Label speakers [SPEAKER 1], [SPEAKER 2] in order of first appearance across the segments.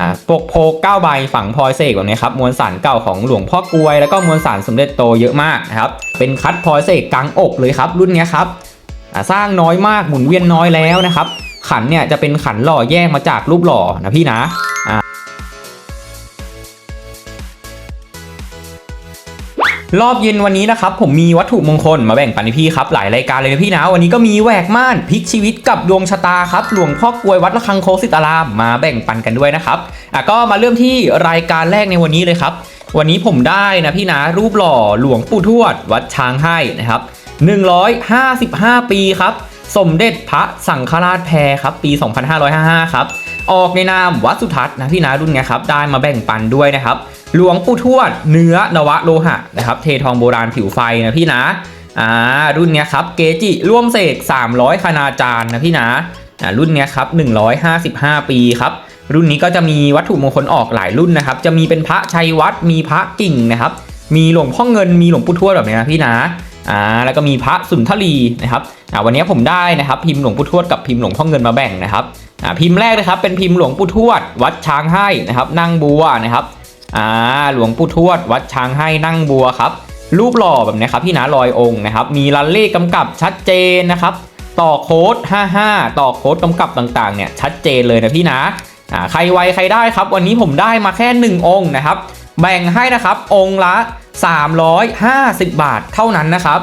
[SPEAKER 1] อ่าปกโพ9ใบฝังพลอยเสกแบบนี้ครับมวลสารเก่าของหลวงพ่อกลวย แล้วก็มวลสารสมเด็จโตเยอะมากนะครับเป็นคัดพลอยเสกกลางอกเลยครับรุ่นเนี้ยครับสร้างน้อยมากหมุนเวียนน้อยแล้วนะครับขันเนี่ยจะเป็นขันหล่อแยกมาจากรูปหล่อนะพี่นะอ่า รอบเย็นวันนี้นะครับผมมีวัตถุมงคลมาแบ่งปันให้พี่ครับหลายรายการเลยนะพี่นะวันนี้ก็มีแหวกม่านพลิกชีวิตกับดวงชะตาครับหลวงพ่อกลวยวัดระฆังโคสิตารามมาแบ่งปันกันด้วยนะครับอะก็มาเริ่มที่รายการแรกในวันนี้เลยครับ วันนี้ผมได้นะพี่นะรูปหล่อหลวงปู่ทวด วัดช้างให้นะครับ155 ปีครับ สมเด็จพระสังฆราชแพรครับปี 2555 ครับ ออกในนามวัดสุทัศน์นะพี่นะรุ่นเนี้ยครับได้มาแบ่งปันด้วยนะครับหลวงปู่ทวดเนื้อนวะโลหะนะครับเททองโบราณผิวไฟนะพี่นะอ่ารุ่นเนี้ยครับเกจิร่วมเสก 300 คณาจารย์นะพี่นะอ่ารุ่นเนี้ยครับ155 ปีครับรุ่นนี้ก็จะมีวัตถุมงคลออกหลายรุ่นนะครับ จะมีเป็นพระชัยวัดมีพระกิ่งนะครับ มีหลวงพ่อเงินมีหลวงปู่ทวดแบบนี้นะพี่นะ อ่าแล้วก็มีพระสุนทรีนะครับอ่าวันนี้ผมได้นะครับ พิมพ์หลวงปู่ทวดกับพิมพ์หลวงพ่อเงินมาแบ่งนะครับอ่าพิมพ์แรกนะครับเป็นพิมพ์หลวงปู่ทวด วัดช้างให้นะครับ นั่งบัวนะครับอ่าหลวงปู่ทวด วัดช้างให้นั่งบัวครับรูปหล่อแบบนี้ครับพี่นะลอยองค์นะครับ มีรันเลขกำกับชัดเจนนะครับ ต่อโค้ด 55 ต่อโค้ดกำกับต่างๆ เนี่ยชัดเจนเลยนะพี่นะอ่าใครไวใครได้ครับ วันนี้ผมได้มาแค่ 1 องค์นะครับ แบ่งให้นะครับองค์ละ 350 บาทเท่านั้นนะครับ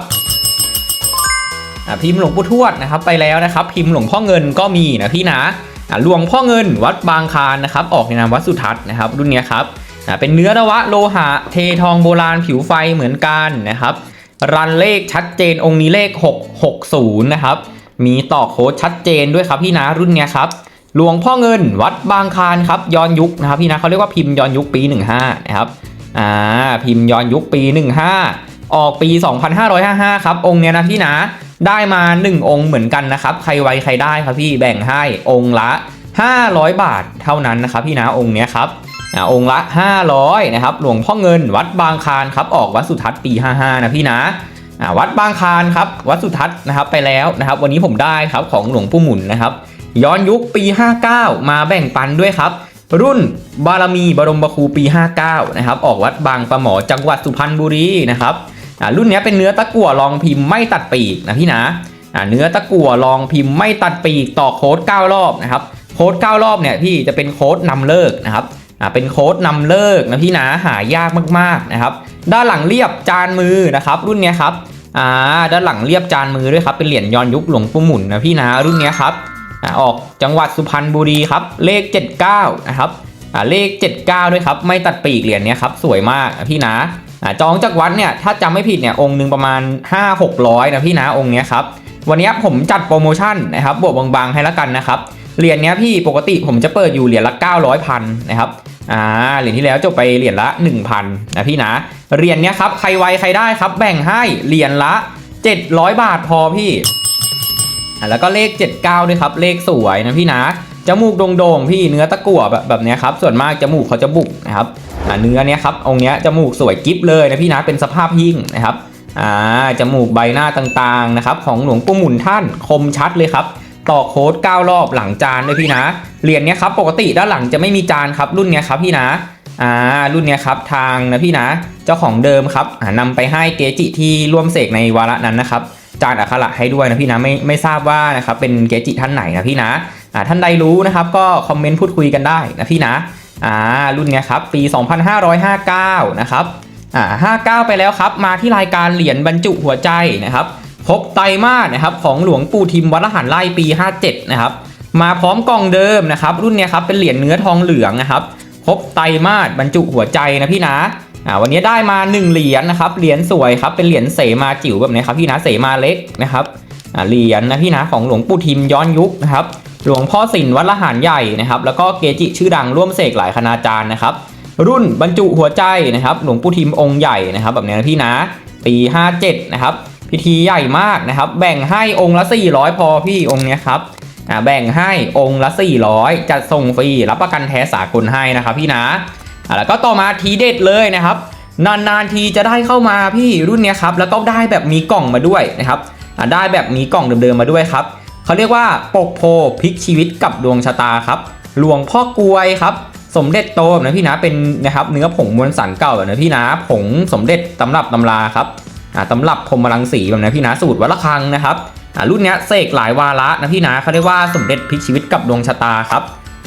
[SPEAKER 1] พิมพ์หลวงปู่ทวดนะครับไปแล้วนะครับ พิมพ์หลวงพ่อเงินก็มีนะพี่นะอ่าหลวงพ่อเงินวัดบางคานนะครับ ออกในนามวัดสุทัศน์นะครับ รุ่นนี้ครับเป็นเนื้อนวะโลหะเททองโบราณผิวไฟเหมือนกันนะครับ รันเลขชัดเจนองค์นี้เลข 660 นะครับ มีต่อโค้ดชัดเจนด้วยครับพี่นะรุ่นนี้ครับหลวงพ่อเงินวัดบางคานครับย้อนยุคนะครับพี่นะเขาเรียกว่าพิมพ์ย้อนยุคปี 15 นะครับ อ่าพิมพ์ย้อนยุคปี 15 ออกปี 2555 ครับ องค์เนี้ยนะพี่นะ ได้มา 1 องค์เหมือนกันนะครับ ใครไวใครได้ครับพี่แบ่งให้องค์ละ 500 บาทเท่านั้นนะครับพี่นะองค์เนี้ยครับอ่าองค์ละ 500นะครับหลวงพ่อเงินวัดบางคานครับออกวัดสุทัศน์ปี 55 นะพี่นะอ่าวัดบางคานครับวัดสุทัศน์นะครับไปแล้วนะครับวันนี้ผมได้ครับของหลวงปู่หมุนนะครับย้อนยุคปี 59 มาแบ่งปันด้วยครับ รุ่นบารมีบรมบครูปี 59 นะครับ ออกวัดบางปะหมอจังหวัดสุพรรณบุรีนะครับอ่ารุ่นนี้เป็นเนื้อตะกั่วรองพิมพ์ไม่ตัดปีกนะพี่นะอ่าเนื้อตะกั่วรองพิมพ์ไม่ตัดปีกต่อโค้ด 9 รอบนะครับ โค้ด 9 รอบเนี่ยพี่จะเป็นโค้ดนำเลิกนะครับอ่าเป็นโค้ดนำเลิกนะพี่นะหายากมากๆนะครับ ด้านหลังเรียบจานมือนะครับ รุ่นนี้ครับอ่าด้านหลังเรียบจานมือด้วยครับเป็นเหรียญย้อนยุคหลวงปู่หมุนนะพี่นะรุ่นนี้ครับ ออกจังหวัดสุพรรณบุรีครับ เลข 79 นะครับอ่าเลข 79 ด้วยครับ ไม่ตัดปีกเหรียญเนี้ยครับ สวยมากพี่นะอ่าจองจากวัดเนี่ย ถ้าจำไม่ผิดเนี่ย องค์หนึ่งประมาณ 5 600 นะพี่นะองค์เนี้ยครับ วันนี้ผมจัดโปรโมชั่นนะครับ บวกบางๆให้แล้วกันนะครับ เหรียญเนี้ยพี่ปกติผมจะเปิดอยู่เหรียญละ 900พันนะครับ อ่า เหรียญที่แล้วจบไปเหรียญละ 1,000นะพี่นะ เหรียญเนี้ยครับ ใครไวใครได้ครับ แบ่งให้เหรียญละ 700 บาทพอพี่ อะแล้วก็เลข 79 ด้วยครับ เลขสวยนะพี่นะจมูกโด่งๆพี่เนื้อตะกั่วแบบแบบนี้ครับส่วนมากจมูกเขาจะบุกนะครับอะเนื้อเนี้ยครับองเนี้ยจมูกสวยกิ๊บเลยนะพี่นะเป็นสภาพหิ่งนะครับอ่าจมูกใบหน้าต่างๆนะครับของหลวงปู่หมุนท่านคมชัดเลยครับต่อโค้ด9รอบหลังจานด้วยพี่นะเหรียญเนี้ยครับปกติด้านหลังจะไม่มีจานครับรุ่นเนี้ยครับพี่นะอ่ารุ่นเนี้ยครับทางนะพี่นะ เจ้าของเดิมครับอ่านำไปให้เกจิที่ร่วมเสกในวาระนั้นนะครับ จานอักขระให้ด้วยนะพี่นะไม่ไม่ทราบว่านะครับเป็นเกจิท่านไหนนะพี่นะอ่าท่านใดรู้นะครับก็คอมเมนต์พูดคุยกันได้นะพี่นะอ่ารุ่นเนี้ยครับปี 2559 นะครับอ่า59 ไปแล้วครับ มาที่รายการเหรียญบรรจุหัวใจนะครับครบไตรมาสนะครับของหลวงปู่ทิมวัดละหันไล่ปี 57 นะครับมาพร้อมกล่องเดิมนะครับรุ่นเนี้ยครับเป็นเหรียญเนื้อทองเหลืองนะครับครบไตรมาสบรรจุหัวใจนะพี่นะ อ่าวันนี้ได้มา1เหรียญนะครับเหรียญสวยครับเป็นเหรียญเสมาจิ๋วแบบนี้ครับพี่นะเสมาเล็กนะครับอ่าเหรียญนะพี่นะของหลวงปู่ทิมย้อนยุคนะครับหลวงพ่อสินวัดละหารใหญ่นะครับแล้วก็เกจิชื่อดังร่วมเสกหลายคณาจารย์นะครับรุ่นบรรจุหัวใจนะครับหลวงปู่ทิมองค์ใหญ่นะครับแบบนี้นะพี่นะปี 57นะครับพิธีใหญ่มากนะครับแบ่งให้องค์ละ 400 พอพี่องค์เนี้ยครับอ่าแบ่งให้องค์ละ 400 จัดส่งฟรีรับประกันแท้สากลให้นะครับพี่นะอ่า แล้วก็ต่อมาทีเด็ดเลยนะครับ นานๆทีจะได้เข้ามาพี่รุ่นนี้ครับแล้วก็ได้แบบมีกล่องมาด้วยนะครับอ่าได้แบบมีกล่องเดิมๆมาด้วยครับเขาเรียกว่าปกโพพลิกชีวิตกับดวงชะตาครับหลวงพ่อกลวยครับสมเด็จโตแบบนะพี่นะเป็นนะครับเนื้อผงมวลสารเก่าแบบนะพี่นะผงสมเด็จตำรับตำราครับอ่าตำรับพรมรังสีแบบนะพี่นะสูตรวัดระฆังนะครับอ่ารุ่นนี้เสกหลายวาระนะพี่นะเขาเรียกว่าสมเด็จพลิกชีวิตกับดวงชะตาครับ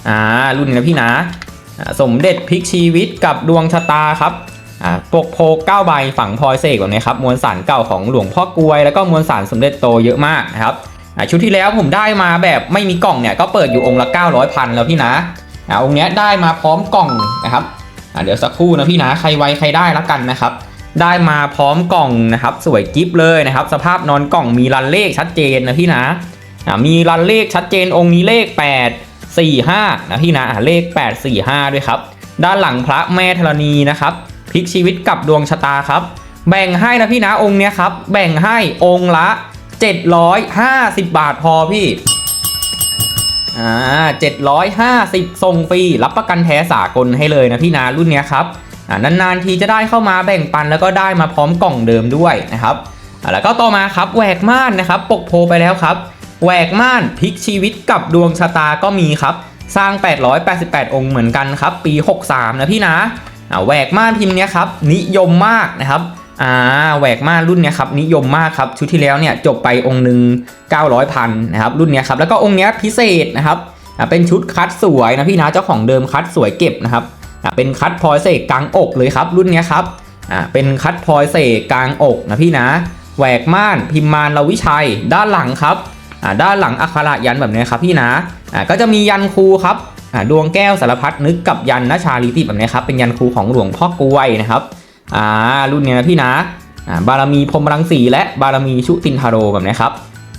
[SPEAKER 1] อ่ารุ่นนี้นะพี่นะอ่า สมเด็จพลิกชีวิตกับดวงชะตาครับปกโพก้าใบฝังพลอยเสกแบบนี้ครับมวลสารเก่าของหลวงพ่อกวย แล้วก็มวลสารสมเด็จโตเยอะมากนะครับชุดที่แล้วผมได้มาแบบไม่มีกล่องเนี่ยก็เปิดอยู่องค์ละ 900พันแล้วพี่นะอาองค์นี้ได้มาพร้อมกล่องนะครับเดี๋ยวสักครู่นะพี่นะใครไวใครได้แล้วกันนะครับได้มาพร้อมกล่องนะครับสวยกิฟเลยนะครับสภาพนอนกล่องมีรันเลขชัดเจนนะพี่นะมีรันเลขชัดเจนองค์นี้เลข 8 4 5 นะพี่นะอ่าเลข 8 4 5 ด้วยครับ ด้านหลังพระแม่ธรณีนะครับพลิกชีวิตกับดวงชะตาครับ แบ่งให้นะพี่นะองค์เนี้ยครับ แบ่งให้องค์ละ 750 บาทพอพี่อ่า750ส่งฟรีรับประกันแท้สากลให้เลยนะพี่นารุ่นเนี้ยครับอ่านานๆทีจะได้เข้ามาแบ่งปันแล้วก็ได้มาพร้อมกล่องเดิมด้วยนะครับแล้วก็ต่อมาครับแหวกม่านนะครับ ปกโพไปแล้วครับ แหวกม่านพลิกชีวิตกับดวงชะตาก็มีครับ สร้าง 888 องค์เหมือนกันครับ ปี 63 นะพี่นะแหวกม่านพิมพ์เนี้ยครับ นิยมมากนะครับอ่าแหวกม่านรุ่นเนี้ยครับนิยมมากครับ ชุดที่แล้วเนี่ยจบไปองค์หนึ่ง900พันนะครับรุ่นเนี้ยครับแล้วก็องค์เนี้ยพิเศษนะครับเป็นชุดคัดสวยนะพี่นะเจ้าของเดิมคัดสวยเก็บนะครับเป็นคัดพลอยเสกกลางอกเลยครับ รุ่นเนี้ยครับเป็นคัดพลอยเสกกลางอกนะพี่นะแหวกม่านพิมมารลวิชัยด้านหลังครับ ด้านหลังอักขระยันแบบนี้ครับพี่นะก็จะมียันครูครับดวงแก้วสารพัดนึกกับยันนชาลีติแบบนี้ครับเป็นยันครูของหลวงพ่อกล้วยนะครับอ่ารุ่นเนี้ยนะพี่นะอ่าบารมีพรมรังสีและบารมีชุตินทาโรแบบนี้ครับ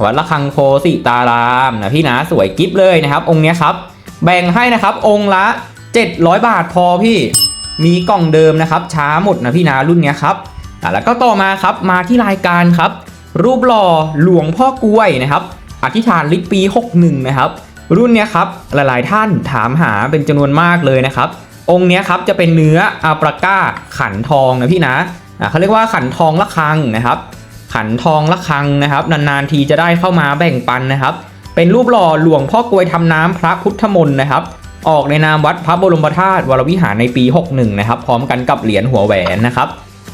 [SPEAKER 1] วัดละคังโคสิตารามนะพี่นะสวยกิฟเลยนะครับ องค์นี้ครับแบ่งให้นะครับองค์ละ 700 บาทพอพี่มีกล่องเดิมนะครับช้าหมดนะพี่นะรุ่นเนี้ยครับอะแล้วก็ต่อมาครับมาที่รายการครับ รูปหล่อหลวงพ่อกล้วยนะครับ อธิษฐานลิปปี 61 นะครับ รุ่นเนี้ยครับหลายๆท่านถามหาเป็นจำนวนมากเลยนะครับ องค์เนี้ยครับจะเป็นเนื้ออัปราก้าขันทองนะพี่นะะเขาเรียกว่าขันทองละคังนะครับ ขันทองละคังนะครับนานๆทีจะได้เข้ามาแบ่งปันนะครับ เป็นรูปหล่อหลวงพ่อกลวยทำน้ำพระพุทธมนต์นะครับ ออกในนามวัดพระบรมธาตุวรวิหารในปี 61 นะครับ พร้อมกันกับเหรียญหัวแหวนนะครับ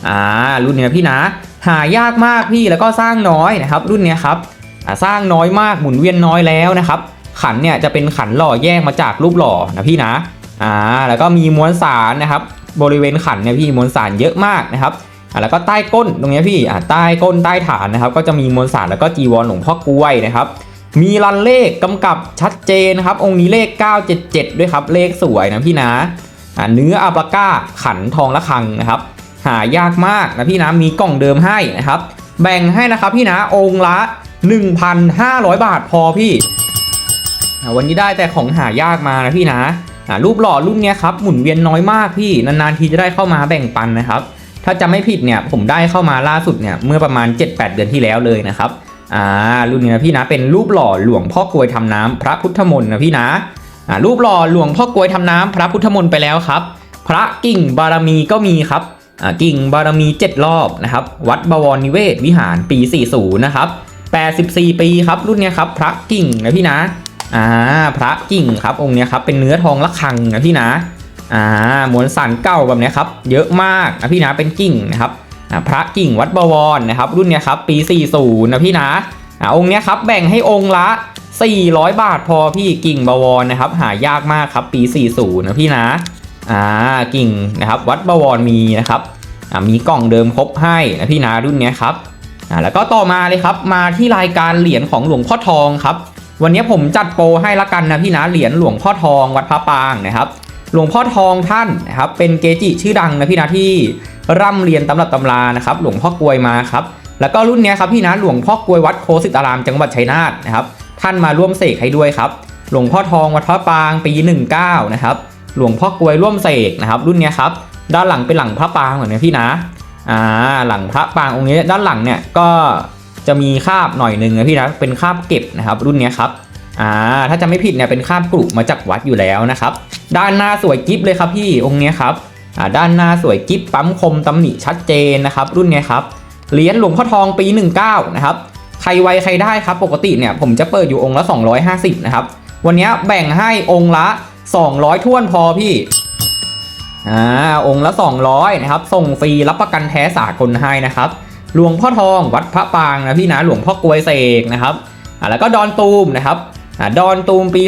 [SPEAKER 1] อ่ารุ่นเนี้ยพี่นะหายากมากพี่แล้วก็สร้างน้อยนะครับ รุ่นเนี้ยครับ สร้างน้อยมากหมุนเวียนน้อยแล้วนะครับ ขันเนี่ยจะเป็นขันหล่อแยกมาจากรูปหล่อนะพี่นะอ่าแล้วก็มีมวลสารนะครับ บริเวณขันเนี่ยพี่มวลสารเยอะมากนะครับอะแล้วก็ใต้ก้นตรงเนี้ยพี่ใต้ก้นใต้ฐานนะครับ ก็จะมีมวลสารแล้วก็จีวรหลวงพ่อกล้วยนะครับ มีรันเลขกำกับชัดเจนนะครับ องค์นี้เลข 977 ด้วยครับ เลขสวยนะพี่นะอะเนื้ออัปราก้าขันทองละคังนะครับ หายากมากนะพี่นะมีกล่องเดิมให้นะครับ แบ่งให้นะครับพี่นะองค์ละ 1,500 บาทพอพี่ วันนี้ได้แต่ของหายากมานะพี่นะรูปหล่อรุ่นนี้ครับหมุนเวียนน้อยมากพี่นานๆทีจะได้เข้ามาแบ่งปันนะครับ ถ้าจำไม่ผิดเนี่ยผมได้เข้ามาล่าสุดเนี่ยเมื่อประมาณ 7-8 เดือนที่แล้วเลยนะครับอ่ารุ่นนี้นะพี่นะเป็นรูปหล่อหลวงพ่อกลวยทำน้ำพระพุทธมนต์นะพี่นะอ่ารูปหล่อหลวงพ่อกลวยทำน้ำพระพุทธมนต์ไปแล้วครับ พระกิ่งบารมีก็มีครับอ่ากิ่งบารมี 7 รอบนะครับ วัดบวรนิเวศวิหารปี 40 นะครับ 84 ปีครับรุ่นเนี้ยครับพระกิ่งนะพี่นะอ่าพระกิ่งครับองค์เนี้ยครับเป็นเนื้อทองละคังนะพี่นะอ่ามวลสารเก่าแบบเนี้ยครับเยอะมากนะพี่นะเป็นกิ่งนะครับอ่าพระกิ่งวัดบวรนะครับรุ่นเนี้ยครับปี 40 นะพี่นะอ่าองค์เนี้ยครับแบ่งให้องค์ละ 400 บาทพอพี่กิ่งบวรนะครับหายากมากครับปี 40 นะพี่นะอ่ากิ่งนะครับวัดบวรมีนะครับอ่ามีกล่องเดิมครบให้นะพี่นะรุ่นเนี้ยครับ อ่าแล้วก็ต่อมาเลยครับมาที่รายการเหรียญของหลวงพ่อทองครับ วันนี้ผมจัดโปรให้ละกันนะพี่นะเหรียญหลวงพ่อทองวัดพระปางนะครับ หลวงพ่อทองท่านนะครับเป็นเกจิชื่อดังนะพี่นะที่ร่ำเรียนตำรับตำรานะครับ หลวงพ่อกลวยมาครับแล้วก็รุ่นนี้ครับพี่นะหลวงพ่อกลวยวัดโคสิตารามจังหวัดชัยนาทนะครับท่านมาร่วมเสกให้ด้วยครับ หลวงพ่อทองวัดพระปางปี 19 นะครับ หลวงพ่อกลวยร่วมเสกนะครับ รุ่นนี้ครับ ด้านหลังเป็นหลังพระปางเหมือนกันพี่นะ อ่าหลังพระปางองค์นี้ด้านหลังเนี่ยก็จะมีคาบหน่อยหนึ่งนะพี่นะเป็นคาบเก็บนะครับรุ่นนี้ครับอ่าถ้าจะไม่ผิดเนี่ยเป็นคาบกรุมาจากวัดอยู่แล้วนะครับ ด้านหน้าสวยกิฟเลยครับพี่องค์นี้ครับอ่าด้านหน้าสวยกิฟปั๊มคมตำหนิชัดเจนนะครับ รุ่นนี้ครับเหรียญหลวงพ่อทองปี 19นะครับใครไวใครได้ครับปกติเนี่ยผมจะเปิดอยู่องค์ละ 250นะครับวันนี้แบ่งให้องค์ละ 200ท้วนพอพี่ อ่าองค์ละ 200นะครับส่งฟรีรับประกันแท้สากลให้นะครับหลวงพ่อทองวัดพระปางนะพี่นะหลวงพ่อกลวยเสกนะครับอ่าแล้วก็ดอนตูมนะครับอ่าดอนตูมปี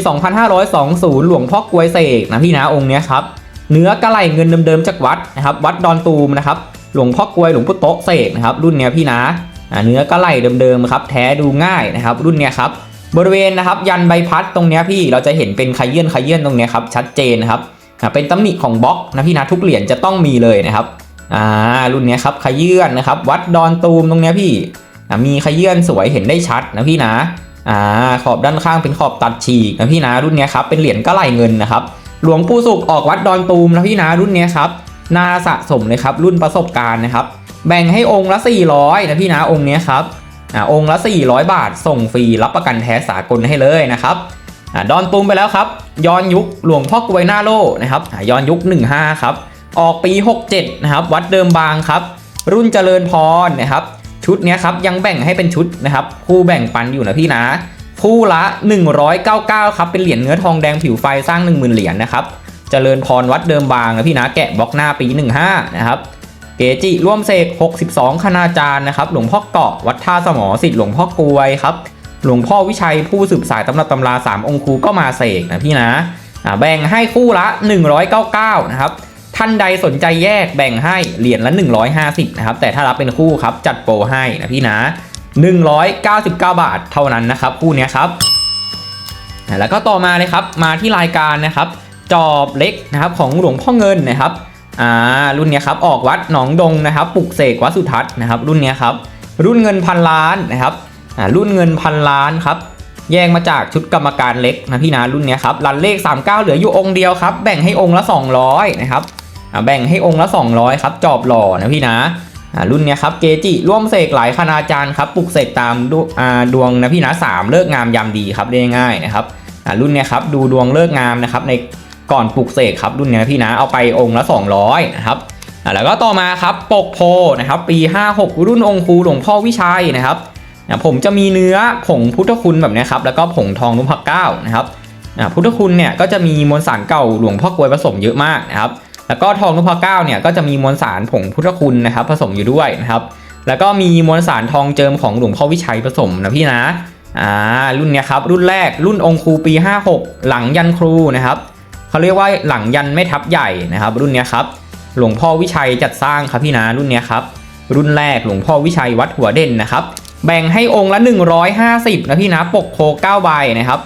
[SPEAKER 1] 2520 หลวงพ่อกลวยเสกนะพี่นะองค์เนี้ยครับเนื้อกระไหลเงินเดิมๆจากวัดนะครับวัดดอนตูมนะครับหลวงพ่อกลวยหลวงพ่อโตเสกนะครับรุ่นเนี้ยพี่นะอ่าเนื้อกระไหลเดิมๆครับแท้ดูง่ายนะครับรุ่นเนี้ยครับบริเวณนะครับยันใบพัดตรงเนี้ยพี่เราจะเห็นเป็นขยื่นขยื่นตรงเนี้ยครับชัดเจนนะครับ เป็นตำหนิของบล็อกนะพี่นะทุกเหรียญจะต้องมีเลยนะครับอ่ารุ่นนี้ครับขยื่นนะครับ วัดดอนตูมตรงนี้พี่มีขยื่นสวยเห็นได้ชัดนะพี่นะอ่าขอบด้านข้างเป็นขอบตัดฉีกนะพี่นะรุ่นนี้ครับเป็นเหรียญกระไหลเงินนะครับ หลวงปู่สุขออกวัดดอนตูมนะพี่นะรุ่นนี้ครับน่าสะสมเลยครับรุ่นประสบการณ์นะครับ แบ่งให้องค์ละ 400นะพี่นะองค์นี้ครับอ่าองค์ละ 400 บาทส่งฟรีรับประกันแท้สากลให้เลยนะครับ ดอนตูมไปแล้วครับ ย้อนยุคหลวงพ่อกวยหน้าโลนะครับอ่าย้อนยุค 15 ครับ ออกปี 67 นะครับ วัดเดิมบางครับ รุ่นเจริญพรนะครับ ชุดนี้ครับยังแบ่งให้เป็นชุดนะครับ คู่แบ่งปันอยู่นะพี่นะ คู่ละ 199 ครับ เป็นเหรียญเนื้อทองแดงผิวไฟสร้าง 10,000 เหรียญนะครับ เจริญพรวัดเดิมบางนะพี่นะ แกะบล็อกหน้าปี 15 นะครับเกจิร่วมเสก 62 คณาจารย์นะครับ หลวงพ่อเกาะ วัดท่าสมอสิทธิ์หลวงพ่อกรวยครับ หลวงพ่อวิชัยผู้สืบสายตำรับตำราสามองค์ครูก็มาเสกนะพี่นะแบ่งให้คู่ละ 199 นะครับ ท่านใดสนใจแยกแบ่งให้เหรียญละ 150 นะครับ แต่ถ้ารับเป็นคู่ครับจัดโปรให้นะพี่นะ 199 บาทเท่านั้นนะครับ คู่นี้ครับ แล้วก็ต่อมาเลยครับมาที่รายการนะครับ จอบเล็กนะครับของหลวงพ่อเงินนะครับอ่ารุ่นนี้ครับออกวัดหนองดงนะครับปลุกเสกวัดสุทัศน์นะครับ รุ่นนี้ครับรุ่นเงินพันล้านนะครับ รุ่นเงินพันล้านครับ แยกมาจากชุดกรรมการเล็กนะพี่นะรุ่นนี้ครับรันเลข 39 เหลืออยู่องค์เดียวครับ แบ่งให้องค์ละ 200 นะครับแบ่งให้องค์ละ 200 ครับ จอบหล่อนะพี่นะอ่ารุ่นนี้ครับเกจิร่วมเสกหลายคณาจารย์ครับปลุกเสกตามดวอ่าดวงนะพี่นะสามเลิกงามยามดีครับได้ง่ายนะครับรุ่นนี้ครับดูดวงเลิกงามนะครับในก่อนปลุกเสกครับรุ่นนี้พี่นะเอาไปองค์ละ 200นะครับแล้วก็ต่อมาครับปกโพนะครับปี 56 รุ่นองค์ครูหลวงพ่อวิชัยนะครับ นะผมจะมีเนื้อผงพุทธคุณแบบนี้ครับแล้วก็ผงทองนุพเก้านะครับอ่าพุทธคุณเนี่ยก็จะมีมวลสารเก่าหลวงพ่อกลวยผสมเยอะมากนะครับแล้วก็ทองนุพเก้าเนี่ยก็จะมีมวลสารผงพุทธคุณนะครับผสมอยู่ด้วยนะครับแล้วก็มีมวลสารทองเจิมของหลวงพ่อวิชัยผสมนะพี่นะอ่ารุ่นเนี้ยครับรุ่นแรกรุ่นองค์ครูปี 56 หลังยันครูนะครับเขาเรียกว่าหลังยันไม่ทับใหญ่นะครับ รุ่นเนี้ยครับหลวงพ่อวิชัยจัดสร้างครับพี่นะรุ่นเนี้ยครับรุ่นแรกหลวงพ่อวิชัยวัดหัวเด่นนะครับ แบ่งให้องค์ละ 150 นะพี่นะปกโพ9ใบนะครับ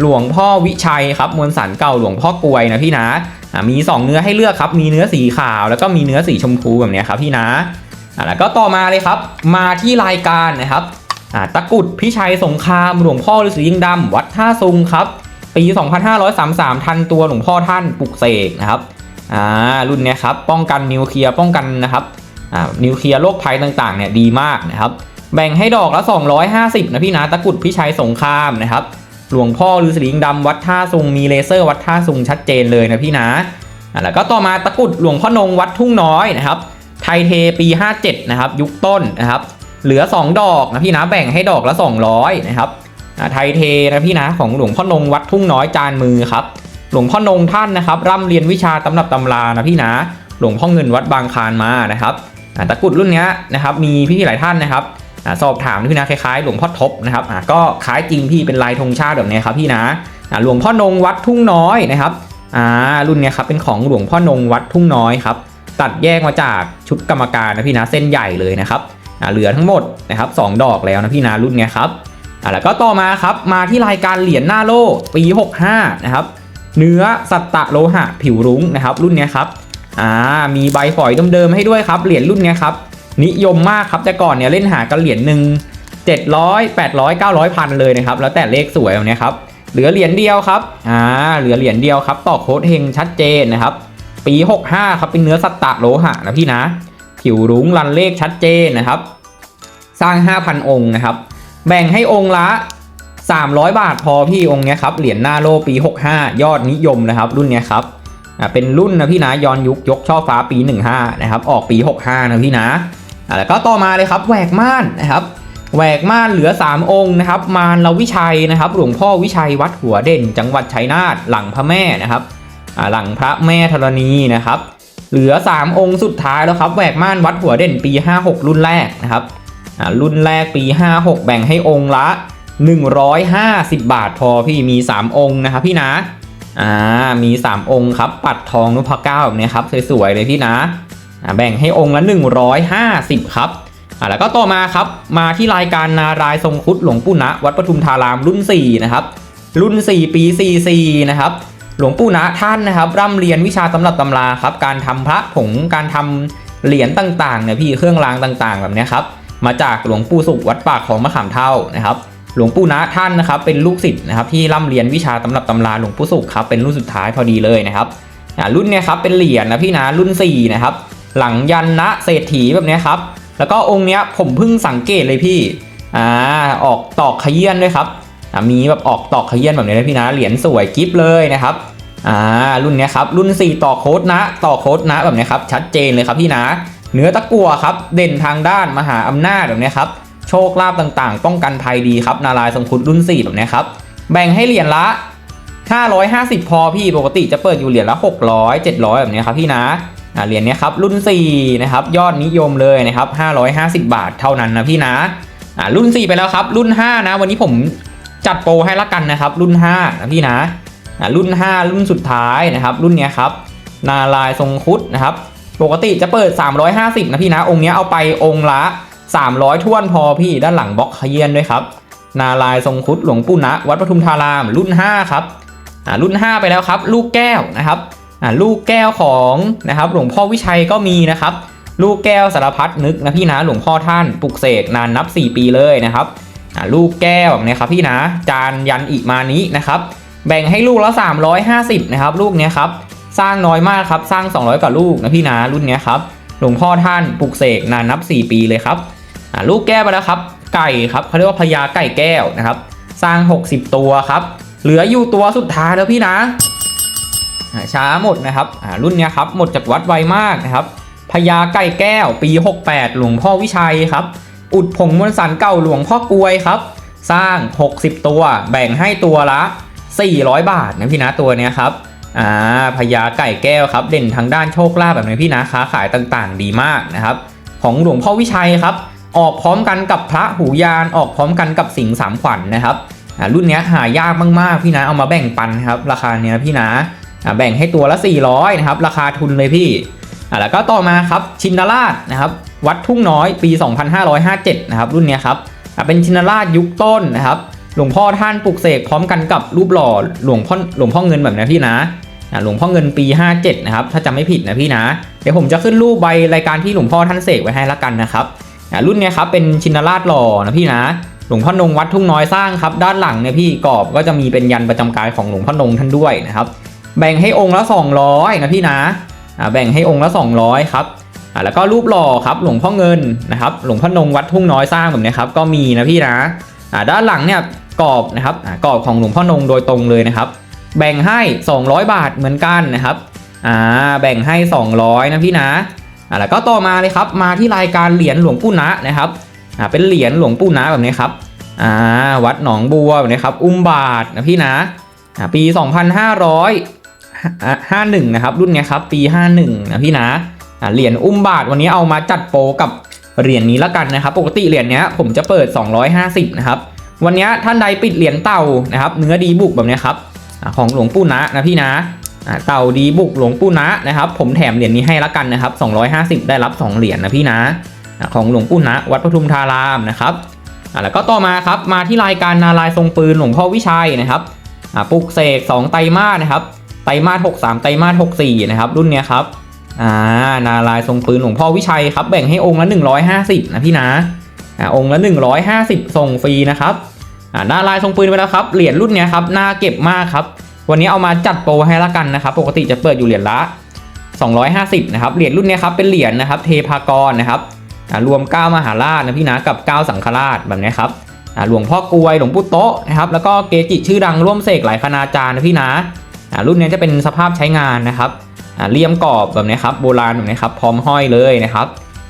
[SPEAKER 1] หลวงพ่อวิชัยครับมวลสารเก่าหลวงพ่อกวยนะพี่นะมี 2 เนื้อให้เลือกครับมีเนื้อสีขาว แล้วก็มีเนื้อสีชมพูแบบนี้ครับพี่นะแล้วก็ต่อมาเลยครับ มาที่รายการนะครับตะกุดพิชัยสงครามหลวงพ่อฤาษียิ่งดำวัดท่าซุงครับปี 2533 ทันตัวหลวงพ่อท่านปลุกเสกนะครับอ่ารุ่นเนี้ยครับป้องกันนิวเคลียร์ป้องกันนะครับอ่านิวเคลียร์โรคภัยต่างๆเนี่ยดีมากนะครับ แบ่งให้ดอกละ 250 นะพี่นะตะกุดพิชัยสงครามนะครับ หลวงพ่อฤาษีลิงดำวัดท่าซุงมีเลเซอร์วัดท่าซุงชัดเจนเลยนะพี่นะแล้วก็ต่อมาตะกุดหลวงพ่อนงวัดทุ่งน้อยนะครับ ไทยเทปี 57 นะครับ ยุคต้นนะครับ เหลือ 2 ดอกนะพี่นะแบ่งให้ดอกละ 200 นะครับไทยเทนะพี่นะของหลวงพ่อนงวัดทุ่งน้อยจานมือครับ หลวงพ่อนงท่านนะครับร่ำเรียนวิชาตำรับตำรานะพี่นะ หลวงพ่อเงินวัดบางคานมานะครับตะกุดรุ่นนี้นะครับมีพี่ๆหลายท่านนะครับ สอบถามพี่นะคล้ายๆหลวงพ่อทบนะครับอ่าก็คล้ายจริงพี่เป็นลายธงชาติแบบนี้ครับพี่นะอ่าหลวงพ่อนงวัดทุ่งน้อยนะครับอ่ารุ่นเนี้ยครับเป็นของหลวงพ่อนงวัดทุ่งน้อยครับตัดแยกมาจากชุดกรรมการนะพี่นะเส้นใหญ่เลยนะครับอ่าเหลือทั้งหมดนะครับสองดอกแล้วนะพี่นะรุ่นเนี้ยครับอ่าแล้วก็ต่อมาครับมาที่รายการเหรียญหน้าโล่ปี 65นะครับเนื้อสัตตะโลหะผิวรุ้งนะครับรุ่นเนี้ยครับอ่ามีใบฝอยเดิมๆให้ด้วยครับเหรียญรุ่นเนี้ยครับ นิยมมากครับแต่ก่อนเนี่ยเล่นหากันเหรียญหนึ่ง700 800 900พันเลยนะครับแล้วแต่เลขสวยแบบเนี้ยครับเหลือเหรียญเดียวครับอ่าเหลือเหรียญเดียวครับต่อโค้ดเฮงชัดเจนนะครับ ปี 65 ครับเป็นเนื้อสัตตะโลหะนะพี่นะผิวรุ้งรันเลขชัดเจนนะครับ สร้าง 5,000 องค์นะครับ แบ่งให้องค์ละ 300 บาทพอพี่องค์เนี้ยครับเหรียญหน้าโลปี 65 ยอดนิยมนะครับ รุ่นเนี้ยครับอ่าเป็นรุ่นนะพี่นะย้อนยุคยกช่อฟ้าปี 15 นะครับ ออกปี 65 นะพี่นะ แล้วก็ต่อมาเลยครับแหวกม่านนะครับแหวกม่านเหลือ 3 องค์นะครับมารเราวิชัยนะครับหลวงพ่อวิชัยวัดหัวเด่น จังหวัดชัยนาทหลังพระแม่นะครับหลังพระแม่ธรณีนะครับ เหลือ 3 องค์สุดท้ายแล้วครับแหวกม่านวัดหัวเด่นปี 56 รุ่นแรกนะครับรุ่นแรกปี 56 แบ่งให้องค์ละ 150 บาทพอพี่มี 3 องค์นะครับพี่นะอ่ามี 3 องค์ครับปัดทองนุพเก้าแบบนี้ครับสวยๆเลยพี่นะอ่า แบ่งให้องค์ละ 150 ครับอ่าแล้วก็ต่อมาครับมาที่รายการนารายทรงคุดหลวงปู่ณวัดปทุมธารามรุ่น 4 นะครับ รุ่น 4 ปี 44 นะครับ หลวงปู่ณท่านนะครับ ร่ำเรียนวิชาตำรับตำราครับ การทำพระผงการทำเหรียญต่างๆเนี่ยพี่เครื่องรางต่างๆ แบบนี้ครับ มาจากหลวงปู่สุขวัดปากของมะขามเท่านะครับ หลวงปู่ณท่านนะครับ เป็นลูกศิษย์นะครับที่ร่ำเรียนวิชาตำรับตำราหลวงปู่สุขครับเป็นรุ่นสุดท้ายพอดีเลยนะครับรุ่นเนี้ยครับเป็นเหรียญนะพี่นะรุ่น 4 นะครับ หลังยันนะเศรษฐีแบบนี้ครับ แล้วก็องค์เนี้ยผมเพิ่งสังเกตเลยพี่อ่าออกตอกขยี้นด้วยครับอะมีแบบออกตอกขยี้นแบบนี้นะพี่นะเหรียญสวยกิฟเลยนะครับอ่ารุ่นนี้ครับรุ่น 4 ต่อโค้ดนะ ต่อโค้ดนะแบบนี้ครับชัดเจนเลยครับพี่นะเนื้อตะกั่วครับเด่นทางด้านมหาอำนาจแบบนี้ครับโชคลาภต่างๆ ป้องกันภัยดีครับ นารายณ์ทรงครุดรุ่น 4 แบบนี้ครับแบ่งให้เหรียญละ 550 พอพี่ปกติจะเปิดอยู่เหรียญละ 600 700 แบบนี้ครับพี่นะ เหรียญนี้ครับรุ่น4นะครับยอดนิยมเลยนะครับ550 บาทเท่านั้นนะพี่นะอ่ารุ่น 4 ไปแล้วครับ รุ่น 5 นะ วันนี้ผมจัดโปรให้ละกันนะครับ รุ่น5นะพี่นะอ่ารุ่น 5 รุ่นสุดท้ายนะครับ รุ่นเนี้ยครับนาลายทรงคุดนะครับ ปกติจะเปิด 350 นะพี่นะ องค์เนี้ยเอาไปองค์ละ 300ท้วนพอพี่ด้านหลังบล็อกขยี้ยนด้วยครับนาลายทรงคุดหลวงปู่นะวัดปทุมธาราม รุ่น 5 ครับอ่ารุ่น 5 ไปแล้วครับ ลูกแก้วนะครับ อ่าลูกแก้วของนะครับหลวงพ่อวิชัยก็มีนะครับ ลูกแก้วสารพัดนึกนะพี่นะหลวงพ่อท่านปลุกเสกนานนับ 4 ปีเลยนะครับอ่าลูกแก้วแบบนี้ครับพี่นะจานยันอิมานี้นะครับแบ่งให้ลูกละ 350นะครับลูกเนี้ยครับสร้างน้อยมากครับสร้าง 200กว่าลูกนะพี่นะรุ่นเนี้ยครับหลวงพ่อท่านปลุกเสกนานนับ 4 ปีเลยครับอ่าลูกแก้วไปแล้วครับไก่ครับเขาเรียกว่าพญาไก่แก้วนะครับ สร้าง 60 ตัวครับ เหลืออยู่ตัวสุดท้ายแล้วพี่นะ ช้าหมดนะครับรุ่นนี้ครับหมดจากวัดไวมากนะครับพญาไก่แก้วปี 68 หลวงพ่อวิชัยครับ อุดผงมวลสารเก่าหลวงพ่อกลวยครับ สร้าง 60 ตัว แบ่งให้ตัวละ 400 บาทนะพี่นะตัวเนี้ยครับอ่าพญาไก่แก้วครับ เด่นทางด้านโชคลาภแบบนี้พี่นะค้าขายต่างๆ ดีมากนะครับ ของหลวงพ่อวิชัยครับ ออกพร้อมกันกับพระหูยานออกพร้อมกันกับสิงห์สามขวัญนะครับรุ่นนี้หายากมากๆพี่นะเอามาแบ่งปันครับ ราคาเนี้ยพี่นะ แบ่งให้ตัวละ 400นะครับราคาทุนเลยพี่อ่าแล้วก็ต่อมาครับชินราชนะครับวัดทุ่งน้อยปี 2557นะครับรุ่นเนี้ยครับเป็นชินราชยุคต้นนะครับหลวงพ่อท่านปลุกเสกพร้อมกันกับรูปหล่อหลวงพ่อหลวงพ่อเงินแบบนี้พี่นะหลวงพ่อเงินปี 57นะครับถ้าจำไม่ผิดนะพี่นะ เดี๋ยวผมจะขึ้นรูปใบรายการที่หลวงพ่อท่านเสกไว้ให้ละกันนะครับรุ่นเนี้ยครับเป็นชินราชหล่อนะพี่นะหลวงพ่อนงวัดทุ่งน้อยสร้างครับด้านหลังเนี่ยพี่กรอบก็จะมีเป็นยันประจำกายของหลวงพ่อนงท่านด้วยนะครับ แบ่งให้องค์ละ 200 นะพี่นะแบ่งให้องค์ละ 200 ครับแล้วก็รูปหล่อครับหลวงพ่อเงินนะครับหลวงพ่อนงวัดทุ่งน้อยสร้างแบบนี้ครับก็มีนะพี่นะด้านหลังเนี่ยกรอบนะครับกรอบของหลวงพ่อนงโดยตรงเลยนะครับ แบ่งให้ 200 บาทเหมือนกันนะครับอ่าแบ่งให้ 200 นะพี่นะอ่าแล้วก็ต่อมาเลยครับมาที่รายการเหรียญหลวงปู่ณะนะครับอ่าเป็นเหรียญหลวงปู่ณะแบบนี้ครับอ่าวัดหนองบัวแบบนี้ครับอุ้มบาทนะพี่นะอ่าปี 2551นะครับ รุ่นนี้ครับปี51นะพี่นะอ่าเหรียญอุ้มบาทวันนี้เอามาจัดโปรกับเหรียญนี้ละกันนะครับ ปกติเหรียญนี้ผมจะเปิด 250 นะครับ วันนี้ท่านใดปิดเหรียญเต่านะครับ เนื้อดีบุกแบบนี้ครับของหลวงปู่นะนะพี่นะอ่าเต่าดีบุกหลวงปู่นะนะครับ ผมแถมเหรียญนี้ให้ละกันนะครับ 250 ได้รับ 2 เหรียญนะพี่นะอ่าของหลวงปู่นะวัดปทุมธารามนะครับแล้วก็ต่อมาครับมาที่รายการนาลายทรงปืนหลวงพ่อวิชัยนะครับปลุกเสก2ไตรมาสนะครับ ไตรมาส63 ไตรมาส64 นะครับ รุ่นเนี้ยครับ อ่า นาลายทรงปืนหลวงพ่อวิชัยครับ แบ่งให้องค์ละ 150 นะพี่นะ อ่า องค์ละ 150 ส่งฟรีนะครับ อ่า นาลายทรงปืนไปแล้วครับ เหรียญรุ่นเนี้ยครับ น่าเก็บมากครับ วันนี้เอามาจัดโปรให้ละกันนะครับ ปกติจะเปิดอยู่เหรียญละ 250 นะครับ เหรียญรุ่นเนี้ยครับ เป็นเหรียญนะครับ เทพากรนะครับ อ่า รวม 9 มหาราชนะพี่นะ กับ 9 สังฆราชแบบนี้ครับหลวงพ่อกลวยหลวงปู่โตะนะครับ แล้วก็เกจิชื่อดังร่วมเสกหลายคณาจารย์นะพี่นะอ่า รุ่นนี้จะเป็นสภาพใช้งานนะครับเลี่ยมกรอบแบบนี้ครับโบราณแบบนี้ครับพร้อมห้อยเลยนะครับ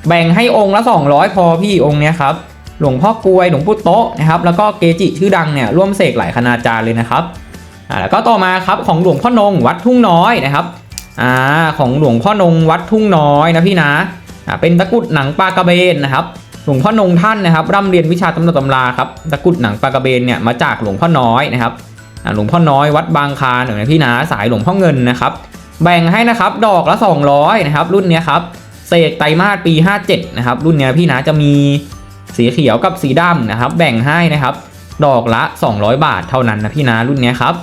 [SPEAKER 1] แบ่งให้องค์ละ 200 พอพี่องค์นี้ครับหลวงพ่อกลวยหลวงปู่โตะนะครับแล้วก็เกจิชื่อดังเนี่ยร่วมเสกหลายคณาจารย์เลยนะครับแล้วก็ต่อมาครับของหลวงพ่อนงวัดทุ่งน้อยนะครับอ่าของหลวงพ่อนงวัดทุ่งน้อยนะพี่นะอ่าเป็นตะกุดหนังปลากระเบนนะครับหลวงพ่อนงท่านนะครับร่ำเรียนวิชาตำราตำราครับตะกุดหนังปลากระเบนเนี่ยมาจากหลวงพ่อน้อยนะครับ หลวงพ่อน้อยวัดบางคลานนะพี่นะสายหลวงพ่อเงินนะครับแบ่งให้นะครับดอกละ 200นะครับรุ่นนี้ครับเศษไตรมาสปี 57นะครับรุ่นนี้พี่นะจะมีสีเขียวกับสีดำนะครับ แบ่งให้นะครับ ดอกละ 200 บาทเท่านั้นนะพี่นะรุ่นนี้ครับ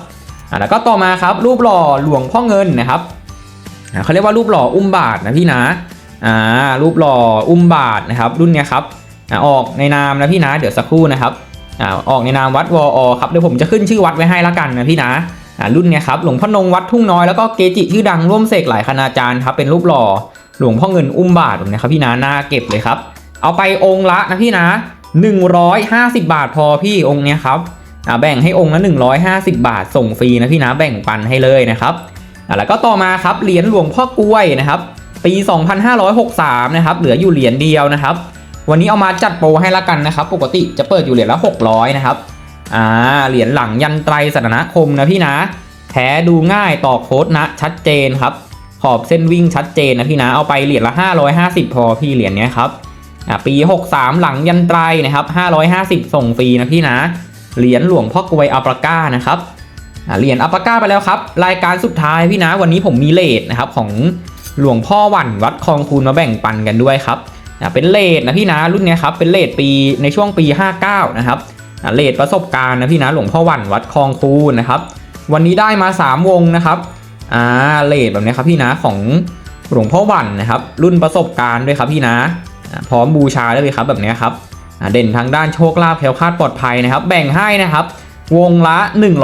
[SPEAKER 1] แล้วก็ต่อมาครับรูปหล่อหลวงพ่อเงินนะครับเขาเรียกว่ารูปหล่ออุ้มบาทนะพี่นะอ่ารูปหล่ออุ้มบาทนะครับ รุ่นนี้ครับอออกในนามนะพี่นะเดี๋ยวสักครู่นะครับ อ่าออกในนามวัดวออครับเดี๋ยวผมจะขึ้นชื่อวัดไว้ให้ละกันนะพี่นะอ่ารุ่นเนี้ยครับหลวงพ่อนงวัดทุ่งน้อยแล้วก็เกจิชื่อดังร่วมเสกหลายคณาจารย์ครับเป็นรูปหล่อหลวงพ่อเงินอุ้มบาทนี้ครับพี่นะน่าเก็บเลยครับ เอาไปองค์ละนะพี่นะ 150 บาทพอพี่องค์เนี้ยครับอ่าแบ่งให้องค์ละ150 บาทส่งฟรีนะพี่นะแบ่งปันให้เลยนะครับอ่าแล้วก็ต่อมาครับเหรียญหลวงพ่อกล้วยนะครับปี 2563นะครับเหลืออยู่เหรียญเดียวนะครับ วันนี้เอามาจัดโปรให้ละกันนะครับ ปกติจะเปิดอยู่เหรียญละ 600 นะครับ อ่า เหรียญหลังยันไตรสถานะคมนะพี่นะ แท้ดูง่ายต่อโค้ดนะ ชัดเจนครับ ขอบเส้นวิ่งชัดเจนนะพี่นะ เอาไปเหรียญละ 550 พอพี่เหรียญเนี้ยครับ อ่า ปี 63 หลังยันไตรนะครับ 550 ส่งฟรีนะพี่นะ เหรียญหลวงพ่อกวยอัปรก้านะครับอ่าเหรียญอัปราก้าไปแล้วครับ รายการสุดท้ายพี่นะ วันนี้ผมมีเลทนะครับของหลวงพ่อหวันวัดคลองคูนมาแบ่งปันกันด้วยครับ อ่าเป็นเลทนะพี่นะรุ่นนี้ครับเป็นเลทปีในช่วงปี 59 นะครับอ่าเลทประสบการณ์นะพี่นะหลวงพ่อวันวัดคลองคูนะครับ วันนี้ได้มา 3 วงนะครับอ่าเลทแบบนี้ครับพี่นะของหลวงพ่อวันนะครับ รุ่นประสบการณ์ด้วยครับพี่นะพร้อมบูชาได้เลยครับแบบนี้ครับเด่นทางด้านโชคลาภแคล้วคลาดปลอดภัยนะครับ แบ่งให้นะครับ วงละ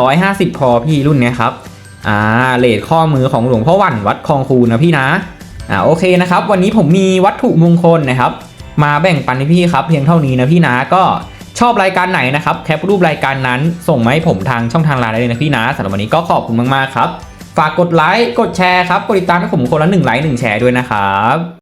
[SPEAKER 1] 150 พอพี่รุ่นนี้ครับอ่าเลดข้อมือของหลวงพ่อวันวัดคลองคูนะพี่นะ อ่าโอเคนะครับ วันนี้ผมมีวัตถุมงคลนะครับ มาแบ่งปันให้พี่ครับเพียงเท่านี้นะพี่นะก็ชอบรายการไหนนะครับแคปรูปรายการนั้นส่งมาให้ผมทางช่องทางไลน์ได้เลยนะพี่นะสำหรับวันนี้ก็ขอบคุณมากๆครับ ฝากกดไลค์กดแชร์ครับกดติดตามให้ผมคนละหนึ่งไลค์หนึ่งแชร์ด้วยนะครับ